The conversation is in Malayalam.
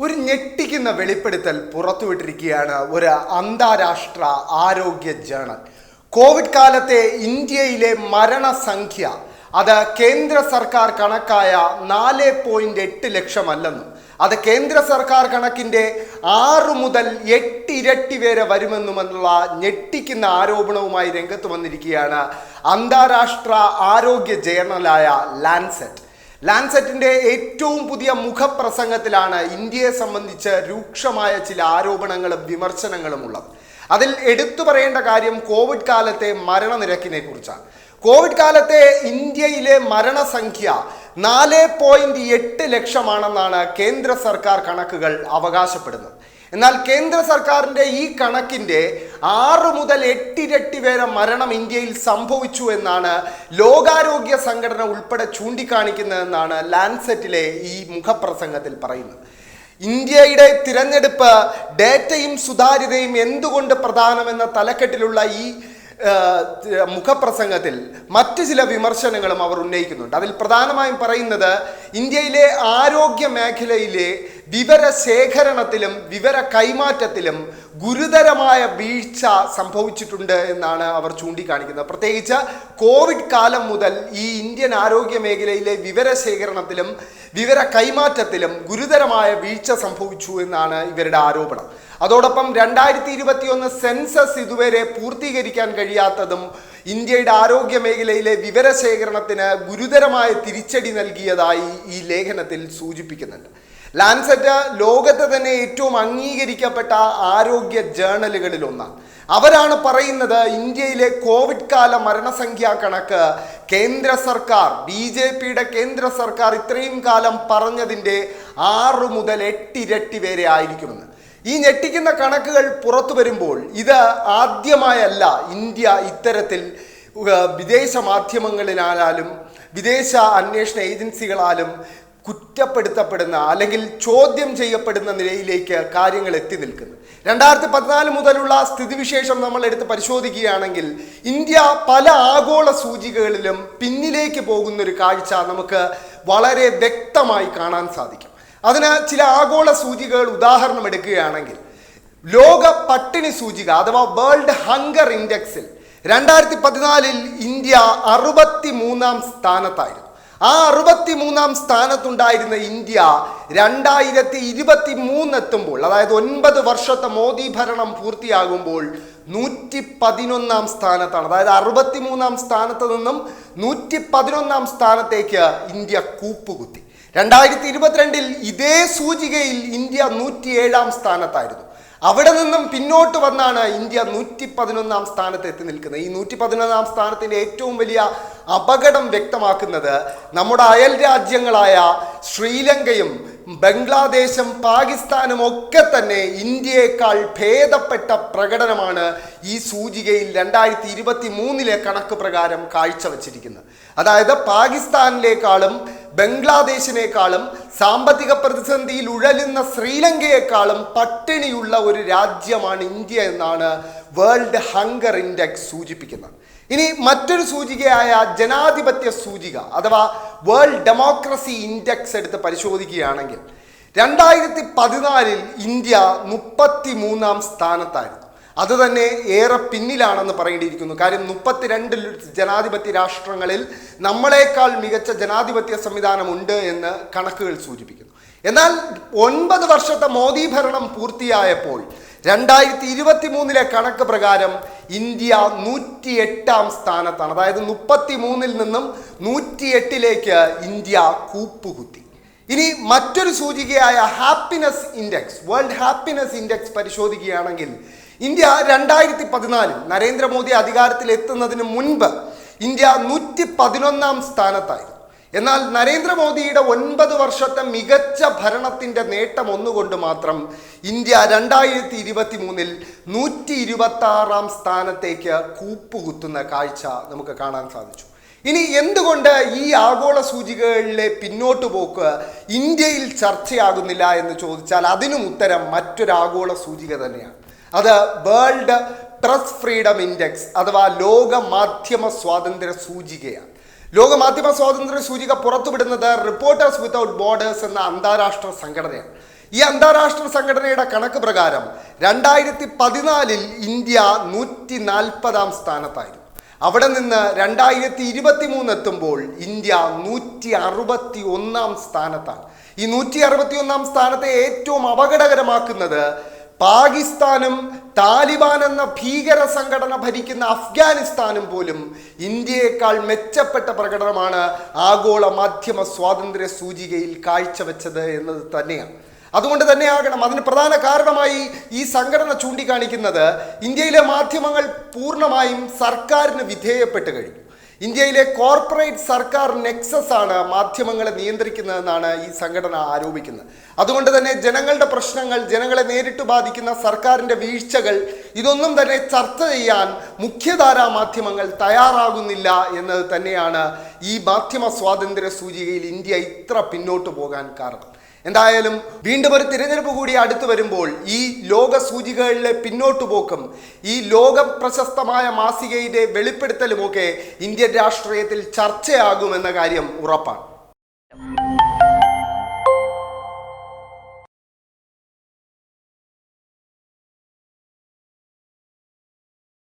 ഒരു ഞെട്ടിക്കുന്ന വെളിപ്പെടുത്തൽ പുറത്തുവിട്ടിരിക്കുകയാണ് ഒരു അന്താരാഷ്ട്ര ആരോഗ്യ ജേണൽ കോവിഡ് കാലത്തെ ഇന്ത്യയിലെ മരണസംഖ്യ അത് കേന്ദ്ര സർക്കാർ കണക്കായ നാല് പോയിന്റ് എട്ട് ലക്ഷമല്ലെന്നും അത് കേന്ദ്ര സർക്കാർ കണക്കിന്റെ ആറ് മുതൽ എട്ട് ഇരട്ടി വരെ വരുമെന്നുമെന്നുള്ള ഞെട്ടിക്കുന്ന ആരോപണവുമായി രംഗത്ത് വന്നിരിക്കുകയാണ് അന്താരാഷ്ട്ര ആരോഗ്യ ജേണലായ ലാൻസെറ്റ് ലാൻസെറ്റിന്റെ ഏറ്റവും പുതിയ മുഖപ്രസംഗത്തിലാണ് ഇന്ത്യയെ സംബന്ധിച്ച് രൂക്ഷമായ ചില ആരോപണങ്ങളും വിമർശനങ്ങളും ഉള്ളത്. അതിൽ എടുത്തു പറയേണ്ട കാര്യം കോവിഡ് കാലത്തെ മരണനിരക്കിനെ കുറിച്ചാണ്. കോവിഡ് കാലത്തെ ഇന്ത്യയിലെ മരണസംഖ്യ നാല് പോയിന്റ് എട്ട് ലക്ഷമാണെന്നാണ് കേന്ദ്ര സർക്കാർ കണക്കുകൾ അവകാശപ്പെടുന്നത്. എന്നാൽ കേന്ദ്ര സർക്കാരിന്റെ ഈ കണക്കിന്റെ ആറ് മുതൽ എട്ടിരട്ടി വരെ മരണം ഇന്ത്യയിൽ സംഭവിച്ചു എന്നാണ് ലോകാരോഗ്യ സംഘടന ഉൾപ്പെടെ ചൂണ്ടിക്കാണിക്കുന്നതെന്നാണ് ലാൻസെറ്റിലെ ഈ മുഖപ്രസംഗത്തിൽ പറയുന്നത്. ഇന്ത്യയുടെ തിരഞ്ഞെടുപ്പ് ഡേറ്റയും സുതാര്യതയും എന്തുകൊണ്ട് പ്രധാനമെന്ന തലക്കെട്ടിലുള്ള ഈ മുഖപ്രസംഗത്തിൽ മറ്റ് ചില വിമർശനങ്ങളും അവർ ഉന്നയിക്കുന്നുണ്ട്. അതിൽ പ്രധാനമായും പറയുന്നത് ഇന്ത്യയിലെ ആരോഗ്യ മേഖലയിലെ വിവര ശേഖരണത്തിലും വിവര കൈമാറ്റത്തിലും ഗുരുതരമായ വീഴ്ച സംഭവിച്ചിട്ടുണ്ട് എന്നാണ് അവർ ചൂണ്ടിക്കാണിക്കുന്നത്. പ്രത്യേകിച്ച് കോവിഡ് കാലം മുതൽ ഈ ഇന്ത്യൻ ആരോഗ്യ മേഖലയിലെ വിവര ശേഖരണത്തിലും വിവര കൈമാറ്റത്തിലും ഗുരുതരമായ വീഴ്ച സംഭവിച്ചു എന്നാണ് ഇവരുടെ ആരോപണം. അതോടൊപ്പം രണ്ടായിരത്തി ഇരുപത്തിയൊന്ന് സെൻസസ് ഇതുവരെ പൂർത്തീകരിക്കാൻ കഴിയാത്തതും ഇന്ത്യയുടെ ആരോഗ്യ മേഖലയിലെ വിവരശേഖരണത്തിന് ഗുരുതരമായ തിരിച്ചടി നൽകിയതായി ഈ ലേഖനത്തിൽ സൂചിപ്പിക്കുന്നുണ്ട്. ലാൻസെറ്റ് ലോകത്തെ തന്നെ ഏറ്റവും അംഗീകരിക്കപ്പെട്ട ആരോഗ്യ ജേണലുകളിൽ ഒന്നാണ്. അവരാണ് പറയുന്നത് ഇന്ത്യയിലെ കോവിഡ് കാല മരണസംഖ്യ കണക്ക് കേന്ദ്ര സർക്കാർ ബി ജെ പിയുടെ കേന്ദ്ര സർക്കാർ ഇത്രയും കാലം പറഞ്ഞതിന്റെ ആറ് മുതൽ എട്ടിരട്ടി വരെ ആയിരിക്കുമെന്ന്. ഈ ഞെട്ടിക്കുന്ന കണക്കുകൾ പുറത്തു വരുമ്പോൾ ഇത് ആദ്യമായല്ല ഇന്ത്യ ഇത്തരത്തിൽ വിദേശ മാധ്യമങ്ങളിലാലും വിദേശ അന്വേഷണ ഏജൻസികളാലും കുറ്റപ്പെടുത്തപ്പെടുന്ന അല്ലെങ്കിൽ ചോദ്യം ചെയ്യപ്പെടുന്ന നിലയിലേക്ക് കാര്യങ്ങൾ എത്തി നിൽക്കുന്നു. രണ്ടായിരത്തി പതിനാല് മുതലുള്ള സ്ഥിതിവിശേഷം നമ്മൾ എടുത്ത് പരിശോധിക്കുകയാണെങ്കിൽ ഇന്ത്യ പല ആഗോള സൂചികകളിലും പിന്നിലേക്ക് പോകുന്ന ഒരു കാഴ്ച നമുക്ക് വളരെ വ്യക്തമായി കാണാൻ സാധിക്കും. അതിന് ചില ആഗോള സൂചികകൾ ഉദാഹരണം എടുക്കുകയാണെങ്കിൽ ലോക പട്ടിണി സൂചിക അഥവാ വേൾഡ് ഹങ്കർ ഇൻഡെക്സിൽ രണ്ടായിരത്തി പതിനാലിൽ ഇന്ത്യ അറുപത്തി മൂന്നാം സ്ഥാനത്തായിരുന്നു. ആ അറുപത്തി മൂന്നാം സ്ഥാനത്തുണ്ടായിരുന്ന ഇന്ത്യ രണ്ടായിരത്തി ഇരുപത്തി മൂന്ന് എത്തുമ്പോൾ അതായത് ഒൻപത് വർഷത്തെ മോദി ഭരണം പൂർത്തിയാകുമ്പോൾ നൂറ്റി പതിനൊന്നാം സ്ഥാനത്താണ്. അതായത് അറുപത്തി മൂന്നാം സ്ഥാനത്ത് നിന്നും നൂറ്റി പതിനൊന്നാം സ്ഥാനത്തേക്ക് ഇന്ത്യ കൂപ്പുകുത്തി. രണ്ടായിരത്തി ഇരുപത്തിരണ്ടിൽ ഇതേ സൂചികയിൽ ഇന്ത്യ നൂറ്റി ഏഴാം സ്ഥാനത്തായിരുന്നു. അവിടെ നിന്നും പിന്നോട്ട് വന്നാണ് ഇന്ത്യ നൂറ്റി പതിനൊന്നാം സ്ഥാനത്ത് എത്തി നിൽക്കുന്നത്. ഈ നൂറ്റി പതിനൊന്നാം സ്ഥാനത്തിന്റെ ഏറ്റവും വലിയ അപകടം വ്യക്തമാക്കുന്നത് നമ്മുടെ അയൽ രാജ്യങ്ങളായ ശ്രീലങ്കയും ബംഗ്ലാദേശും പാകിസ്ഥാനും ഒക്കെ തന്നെ ഇന്ത്യയേക്കാൾ ഭേദപ്പെട്ട പ്രകടനമാണ് ഈ സൂചികയിൽ രണ്ടായിരത്തി ഇരുപത്തി മൂന്നിലെ കണക്ക് പ്രകാരം കാഴ്ചവച്ചിരിക്കുന്നത്. അതായത് പാകിസ്ഥാനിലേക്കാളും ബംഗ്ലാദേശിനേക്കാളും സാമ്പത്തിക പ്രതിസന്ധിയിൽ ഉഴലുന്ന ശ്രീലങ്കയെക്കാളും പട്ടിണിയുള്ള ഒരു രാജ്യമാണ് ഇന്ത്യ എന്നാണ് വേൾഡ് ഹങ്കർ ഇൻഡെക്സ് സൂചിപ്പിക്കുന്നത്. ഇനി മറ്റൊരു സൂചികയായ ജനാധിപത്യ സൂചിക അഥവാ വേൾഡ് ഡെമോക്രസി ഇൻഡെക്സ് എടുത്ത് പരിശോധിക്കുകയാണെങ്കിൽ രണ്ടായിരത്തി പതിനാലിൽ ഇന്ത്യ മുപ്പത്തി മൂന്നാം സ്ഥാനത്തായിരുന്നു. അത് തന്നെ ഏറെ പിന്നിലാണെന്ന് പറയേണ്ടിയിരിക്കുന്നു. കാര്യം മുപ്പത്തിരണ്ട് ജനാധിപത്യ രാഷ്ട്രങ്ങളിൽ നമ്മളെക്കാൾ മികച്ച ജനാധിപത്യ സംവിധാനമുണ്ട് എന്ന് കണക്കുകൾ സൂചിപ്പിക്കുന്നു. എന്നാൽ ഒൻപത് വർഷത്തെ മോദി ഭരണം പൂർത്തിയായപ്പോൾ രണ്ടായിരത്തി ഇരുപത്തി മൂന്നിലെ കണക്ക് പ്രകാരം ഇന്ത്യ നൂറ്റി എട്ടാം സ്ഥാനത്താണ്. അതായത് മുപ്പത്തി മൂന്നിൽ നിന്നും നൂറ്റി എട്ടിലേക്ക് ഇന്ത്യ കൂപ്പുകുത്തി. ഇനി മറ്റൊരു സൂചികയായ happiness index world happiness index പരിശോധിക്കുകയാണെങ്കിൽ ഇന്ത്യ രണ്ടായിരത്തി പതിനാലിൽ നരേന്ദ്രമോദി അധികാരത്തിൽ എത്തുന്നതിന് മുൻപ് ഇന്ത്യ നൂറ്റി പതിനൊന്നാം സ്ഥാനത്തായിരുന്നു എന്നാൽ നരേന്ദ്രമോദിയുടെ ഒൻപത് വർഷത്തെ മികച്ച ഭരണത്തിന്റെ നേട്ടം ഒന്നുകൊണ്ട് മാത്രം ഇന്ത്യ രണ്ടായിരത്തി ഇരുപത്തി മൂന്നിൽ നൂറ്റി ഇരുപത്തി ആറാം സ്ഥാനത്തേക്ക് കൂപ്പുകുത്തുന്ന കാഴ്ച നമുക്ക് കാണാൻ സാധിച്ചു. ഇനി എന്തുകൊണ്ട് ഈ ആഗോള സൂചികകളിലെ പിന്നോട്ട് പോക്ക് ഇന്ത്യയിൽ ചർച്ചയാകുന്നില്ല എന്ന് ചോദിച്ചാൽ അതിനും ഉത്തരം മറ്റൊരു ആഗോള സൂചിക തന്നെയാണ്. അത് വേൾഡ് പ്രസ് ഫ്രീഡം ഇൻഡെക്സ് അഥവാ ലോക മാധ്യമ സ്വാതന്ത്ര്യ സൂചികയാണ്. ലോക മാധ്യമ സ്വാതന്ത്ര്യ സൂചിക പുറത്തുവിടുന്നത് റിപ്പോർട്ടേഴ്സ് വിത്തൗട്ട് ബോർഡേഴ്സ് എന്ന അന്താരാഷ്ട്ര സംഘടനയാണ്. ഈ അന്താരാഷ്ട്ര സംഘടനയുടെ കണക്ക് പ്രകാരം രണ്ടായിരത്തി പതിനാലിൽ ഇന്ത്യ നൂറ്റി നാൽപ്പതാം സ്ഥാനത്തായിരുന്നു. അവിടെ നിന്ന് രണ്ടായിരത്തി ഇരുപത്തി മൂന്ന് എത്തുമ്പോൾ ഇന്ത്യ നൂറ്റി അറുപത്തി ഒന്നാം സ്ഥാനത്താണ്. ഈ നൂറ്റി അറുപത്തി ഒന്നാം സ്ഥാനത്തെ ഏറ്റവും അപകടകരമാക്കുന്നത് പാകിസ്ഥാനും താലിബാൻ എന്ന ഭീകര സംഘടന ഭരിക്കുന്ന അഫ്ഗാനിസ്ഥാനും പോലും ഇന്ത്യയേക്കാൾ മെച്ചപ്പെട്ട പ്രകടനമാണ് ആഗോള മാധ്യമ സ്വാതന്ത്ര്യ സൂചികയിൽ കാഴ്ചവെച്ചത് എന്നത് തന്നെയാണ്. അതുകൊണ്ട് തന്നെ തന്നെയാകണം. അതിന് പ്രധാന കാരണമായി ഈ സംഘടന ചൂണ്ടിക്കാണിക്കുന്നത് ഇന്ത്യയിലെ മാധ്യമങ്ങൾ പൂർണമായും സർക്കാരിന് വിധേയപ്പെട്ട് കഴിഞ്ഞു. ഇന്ത്യയിലെ കോർപ്പറേറ്റ് സർക്കാർ നെക്സസ് ആണ് മാധ്യമങ്ങളെ നിയന്ത്രിക്കുന്നതെന്നാണ് ഈ സംഘടന ആരോപിക്കുന്നത്. അതുകൊണ്ട് തന്നെ ജനങ്ങളുടെ പ്രശ്നങ്ങൾ ജനങ്ങളെ നേരിട്ട് ബാധിക്കുന്ന സർക്കാരിന്റെ വീഴ്ചകൾ ഇതൊന്നും തന്നെ ചർച്ച ചെയ്യാൻ മുഖ്യധാരാ മാധ്യമങ്ങൾ തയ്യാറാകുന്നില്ല എന്നത് തന്നെയാണ് ഈ മാധ്യമ സ്വാതന്ത്ര്യ സൂചികയിൽ ഇന്ത്യ ഇത്ര പിന്നോട്ട് പോകാൻ കാരണം. എന്തായാലും വീണ്ടും ഒരു തിരഞ്ഞെടുപ്പ് കൂടി അടുത്തു വരുമ്പോൾ ഈ ലോക സൂചികകളിലെ പിന്നോട്ടു പോക്കും ഈ ലോക പ്രശസ്തമായ മാസികയുടെ വെളിപ്പെടുത്തലുമൊക്കെ ഇന്ത്യൻ രാഷ്ട്രീയത്തിൽ ചർച്ചയാകുമെന്ന കാര്യം ഉറപ്പാണ്.